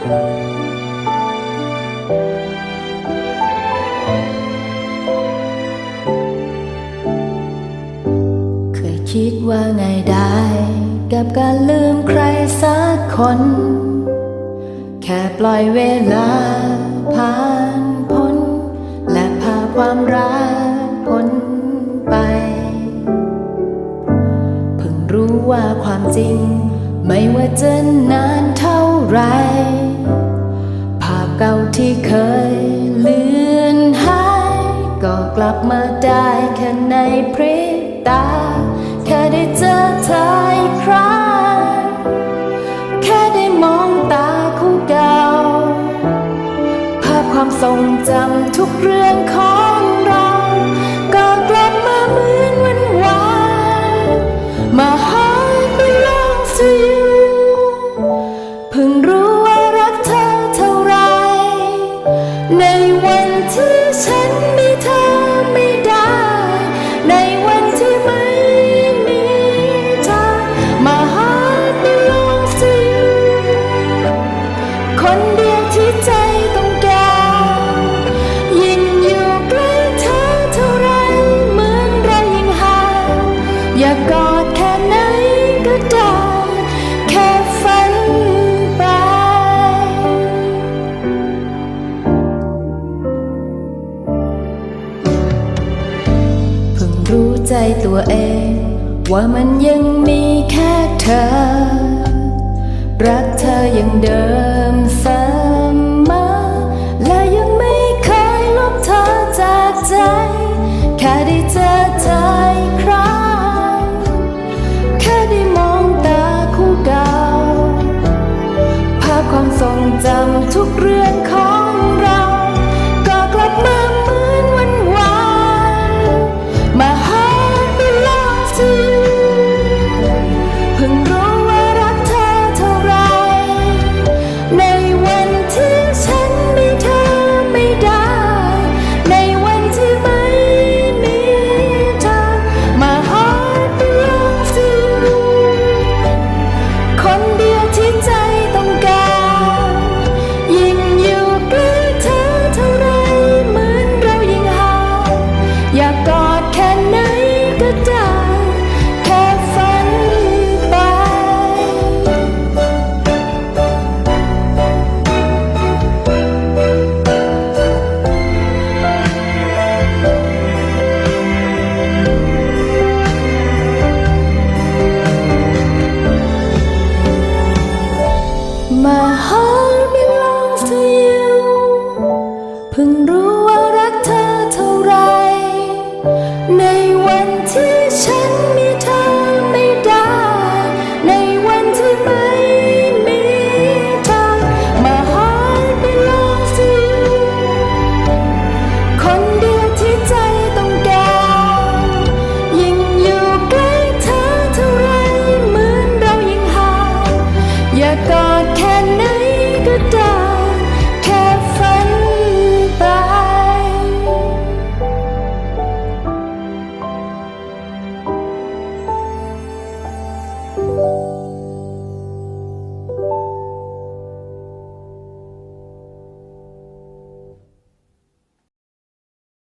เคยคิดว่าไงได้ กับการลืมใครสักคน แค่ปล่อยเวลาผ่านพ้น และพาความรักพ้นไป เพิ่งรู้ว่าความจริง ไม่ว่าจะนานเท่าไร ที่เคยเลือนหาย ก็กลับมาได้แค่ในพริบตา แค่ได้เจอเธออีกครั้งแค่ได้มองตาคู่เก่าภาพความทรงจำทุกเรื่องของ ใจต้องการยิ่งอยู่ใกล้เธอเท่าไรเหมือนเรายิ่งห่างอยากกอดแค่ไหนก็ได้แค่ฝันไป เพิ่งรู้ใจตัวเอง ว่ามันยังมีแค่เธอ รักเธออยังเดิมเสมอ sufrir.